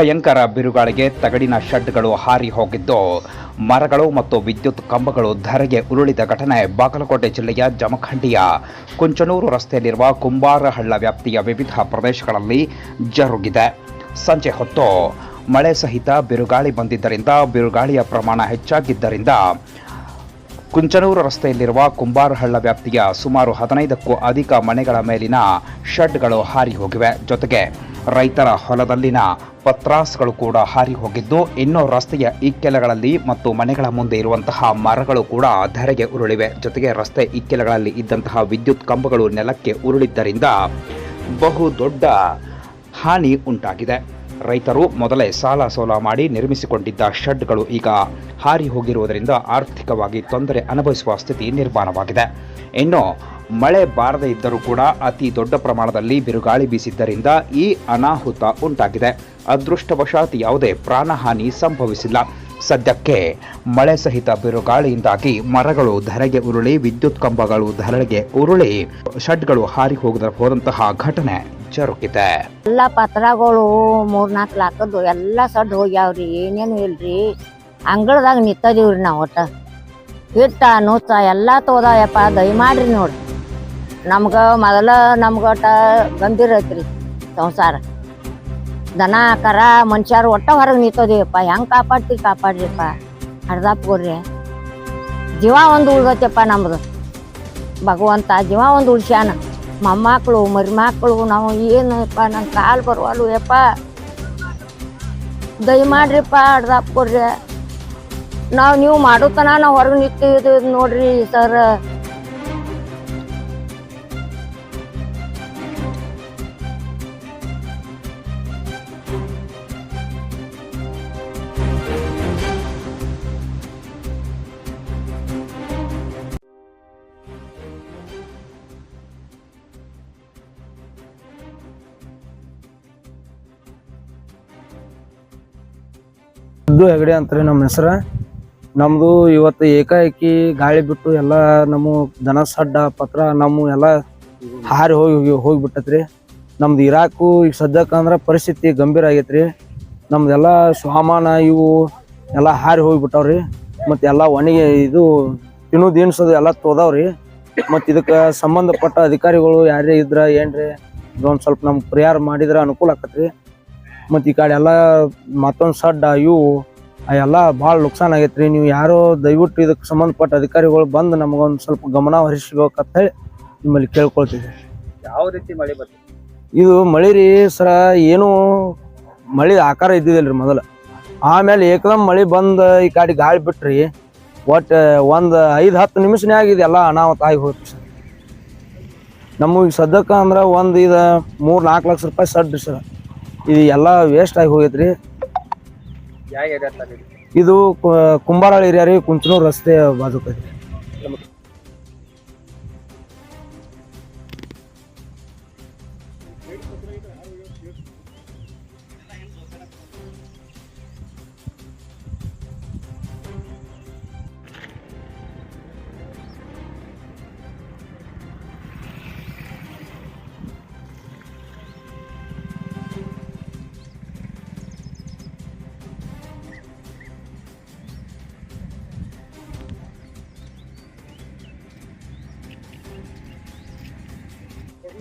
ಭಯಂಕರ ಬಿರುಗಾಳಿಗೆ ತಗಡಿನ ಶೆಡ್ಗಳು ಹಾರಿ ಹೋಗಿದ್ದು. ಮರಗಳು ಮತ್ತು ವಿದ್ಯುತ್ ಕಂಬಗಳು ಧರೆಗೆ ಉರುಳಿದ ಘಟನೆ ಬಾಗಲಕೋಟೆ ಜಿಲ್ಲೆಯ ಜಮಖಂಡಿಯ ಕುಂಚನೂರು ರಸ್ತೆಯಲ್ಲಿರುವ ಕುಂಬಾರಹಳ್ಳ ವ್ಯಾಪ್ತಿಯ ವಿವಿಧ ಪ್ರದೇಶಗಳಲ್ಲಿ ಜರುಗಿದೆ. ಸಂಜೆ ಹೊತ್ತು ಮಳೆ ಸಹಿತ ಬಿರುಗಾಳಿ ಬಂದಿದ್ದರಿಂದ ಬಿರುಗಾಳಿಯ ಪ್ರಮಾಣ ಹೆಚ್ಚಾಗಿದ್ದರಿಂದ ಕುಂಚನೂರು ರಸ್ತೆಯಲ್ಲಿರುವ ಕುಂಬಾರಹಳ್ಳ ವ್ಯಾಪ್ತಿಯ ಸುಮಾರು ಹದಿನೈದಕ್ಕೂ ಅಧಿಕ ಮನೆಗಳ ಮೇಲಿನ ಶೆಡ್ಗಳು ಹಾರಿ ಹೋಗಿವೆ. ಜೊತೆಗೆ ರೈತರ ಹೊಲದಲ್ಲಿನ ಪತ್ರಾಸ್ಗಳು ಕೂಡ ಹಾರಿ ಹೋಗಿದ್ದು, ಇನ್ನೂ ರಸ್ತೆಯ ಇಕ್ಕೆಲಗಳಲ್ಲಿ ಮತ್ತು ಮನೆಗಳ ಮುಂದೆ ಇರುವಂತಹ ಮರಗಳು ಕೂಡ ಧರೆಗೆ ಉರುಳಿವೆ. ಜೊತೆಗೆ ರಸ್ತೆ ಇಕ್ಕೆಲಗಳಲ್ಲಿ ಇದ್ದಂತಹ ವಿದ್ಯುತ್ ಕಂಬಗಳು ನೆಲಕ್ಕೆ ಉರುಳಿದ್ದರಿಂದ ಬಹು ದೊಡ್ಡ ಹಾನಿ ಉಂಟಾಗಿದೆ. ರೈತರು ಮೊದಲೇ ಸಾಲ ಸೋಲ ಮಾಡಿ ನಿರ್ಮಿಸಿಕೊಂಡಿದ್ದ ಶೆಡ್ಗಳು ಈಗ ಹಾರಿ ಹೋಗಿರುವುದರಿಂದ ಆರ್ಥಿಕವಾಗಿ ತೊಂದರೆ ಅನುಭವಿಸುವ ಸ್ಥಿತಿ ನಿರ್ಮಾಣವಾಗಿದೆ. ಇನ್ನು ಮಳೆ ಬಾರದೇ ಇದ್ದರೂ ಕೂಡ ಅತಿ ದೊಡ್ಡ ಪ್ರಮಾಣದಲ್ಲಿ ಬಿರುಗಾಳಿ ಬೀಸಿದ್ದರಿಂದ ಈ ಅನಾಹುತ ಉಂಟಾಗಿದೆ. ಅದೃಷ್ಟವಶಾತ್ ಯಾವುದೇ ಪ್ರಾಣಹಾನಿ ಸಂಭವಿಸಿಲ್ಲ. ಸದ್ಯಕ್ಕೆ ಮಳೆ ಸಹಿತ ಬಿರುಗಾಳಿಯಿಂದಾಗಿ ಮರಗಳು ಧರೆಗೆ ಉರುಳಿ, ವಿದ್ಯುತ್ ಕಂಬಗಳು ಧರೆಗೆ ಉರುಳಿ, ಶೆಡ್ಗಳು ಹಾರಿ ಹೋಗದ ಹೋದಂತಹ ಘಟನೆ ಜರುಗಿದೆ ಎಲ್ಲ ಪತ್ರಗಳು ಮೂರ್ ನಾಲ್ಕು ಲಾಕದ್ದು ಎಲ್ಲ ಸಡ್ ಹೋಗ್ಯಾವ್ರಿ, ಏನೇನು ಇಲ್ರಿ. ಅಂಗಳದಾಗ ನಿಂತದೀವ್ರಿ ನಾವು ಒಟ್ಟ. ಹಿಟ್ಟ ನುಚ್ಚ ಎಲ್ಲ ತೋದಾಯಪ್ಪ, ದಯಮಾಡ್ರಿ ನೋಡ್ರಿ. ನಮ್ಗ ಮೊದಲ ನಮ್ಗ ಒಟ್ಟ ಗಂಭೀರ ಐತ್ರಿ ಸಂಸಾರ. ದನ, ಕರ, ಮನುಷ್ಯರು ಒಟ್ಟ ಹೊರಗೆ ನಿಂತದೀವಪ್ಪ. ಹೆಂಗ್ ಕಾಪಾಡ್ತಿ, ಕಾಪಾಡ್ರಿಪ್ಪ. ಹಡ್ದಾಪ್ಕೊಡ್ರಿ ಜೀವ ಒಂದು ಉಳ್ದೈತಪ್ಪ ನಮ್ದು. ಭಗವಂತ ಜೀವ ಒಂದು ಉಳ್ಸ್ಯಾನ. ಮೊಮ್ಮಕ್ಕಳು ಮರಿಮಕ್ಕಳು ನಾವು ಏನಪ್ಪ ನನ್ನ ಕಾಲು ಬರುವಲ್ಲು ಯಪ್ಪ. ದಯಮಾಡ್ರಿಪ್ಪ ಅಡ್ದಾಪ್ ನಾವು ನೀವು ಮಾಡೋತನ ನಾವು ಹೊರಗೆ ನಿಂತಿದ್ದು ನೋಡ್ರಿ ಸರ್. ಸಿದ್ದು ಹೆಗಡೆ ಅಂತ್ರಿ ನಮ್ಮ ಹೆಸರು. ನಮ್ದು ಇವತ್ತು ಏಕಾಏಕಿ ಗಾಳಿ ಬಿಟ್ಟು ಎಲ್ಲ ನಮ್ಮ ದನ ಸಡ್ಡ ಪತ್ರ ನಮ್ಮ ಎಲ್ಲ ಹಾರಿ ಹೋಗಿ ಹೋಗಿ ಹೋಗಿಬಿಟ್ಟತ್ರಿ. ನಮ್ದು ಇರಾಕು ಈಗ ಸದ್ಯಕ್ಕೆ ಅಂದ್ರೆ ಪರಿಸ್ಥಿತಿ ಗಂಭೀರ ಆಗೈತ್ರಿ. ನಮ್ದೆಲ್ಲ ಸ್ವಾಮಾನ ಇವು ಎಲ್ಲ ಹಾರಿ ಹೋಗಿಬಿಟ್ಟವ್ರಿ. ಮತ್ತು ಎಲ್ಲ ಒಣಗಿ ಇದು ತಿನ್ನು ಏನ್ಸೋದು ಎಲ್ಲ ತೋದಾವ್ರಿ. ಮತ್ತು ಇದಕ್ಕೆ ಸಂಬಂಧಪಟ್ಟ ಅಧಿಕಾರಿಗಳು ಯಾರೇ ಇದ್ರ ಏನ್ರಿ, ಇದೊಂದು ಸ್ವಲ್ಪ ನಮ್ಗೆ ಪರಿಹಾರ ಮಾಡಿದ್ರೆ ಅನುಕೂಲ ಆಕತ್ರಿ. ಮತ್ತು ಈ ಕಡೆ ಎಲ್ಲ ಮತ್ತೊಂದು ಸಡ್ಡ ಇವು ಎಲ್ಲ ಭಾಳ ನುಕ್ಸಾನ್ ಆಗೈತ್ರಿ. ನೀವು ಯಾರೋ ದಯವಿಟ್ಟು ಇದಕ್ಕೆ ಸಂಬಂಧಪಟ್ಟ ಅಧಿಕಾರಿಗಳು ಬಂದು ನಮಗೊಂದು ಸ್ವಲ್ಪ ಗಮನ ಹರಿಸ್ಬೇಕಂತ ಹೇಳಿ ನಿಮ್ಮಲ್ಲಿ ಕೇಳ್ಕೊಳ್ತಿದ್ದೆ. ಯಾವ ರೀತಿ ಮಳೆ ಬರ್ತದೆ ಇದು ಮಳೆ ರೀ ಸರ ಏನು ಮಳೆ ಆಕಾರ ಇದ್ದಿದ್ದಿಲ್ರಿ ಮೊದಲು. ಆಮೇಲೆ ಏಕದಮ್ ಮಳೆ ಬಂದು ಈ ಕಾಡಿ ಗಾಳಿ ಬಿಟ್ರಿ ಒಟ್ಟು ಒಂದು ಐದು ಹತ್ತು ನಿಮಿಷನ್ಯಾಗ ಎಲ್ಲ ಅನಾಹುತ ಆಗಿ ಹೋಯ್ತು ಸರ್. ನಮಗೆ ಸದ್ಯಕ್ಕೆ ಅಂದ್ರೆ ಒಂದು ಇದು ಮೂರು ನಾಲ್ಕು ಲಕ್ಷ ರೂಪಾಯಿ ಸಡ್ ಸರ್. ಇದು ಎಲ್ಲ ವೇಸ್ಟ್ ಆಗಿ ಹೋಗೈತ್ರಿ. ಇದು ಕುಂಬಾರಳ ಏರಿಯಾ ರೀ ಕುಂಚನೂರು ರಸ್ತೆ ಬಾಜುಕ್.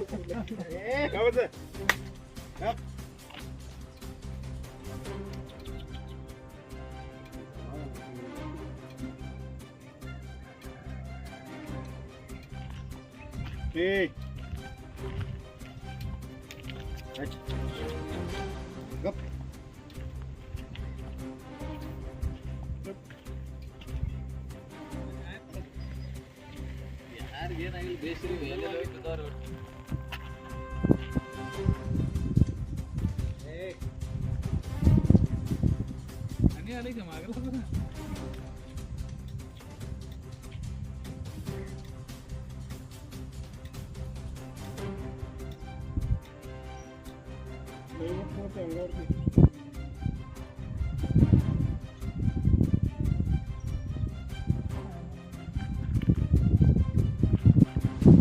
Come with it. Yep. Okay. Right. Up. ಯಾರಿಗೆ ಏನಾಗಿಲ್ಲ ಬೇಸಿಗೆ ಎಲ್ಲ ಬಿಟ್ಟಿದ್ದಾರ ಐತಿ ಮೂವತ್ತು ಮೂವತ್ತು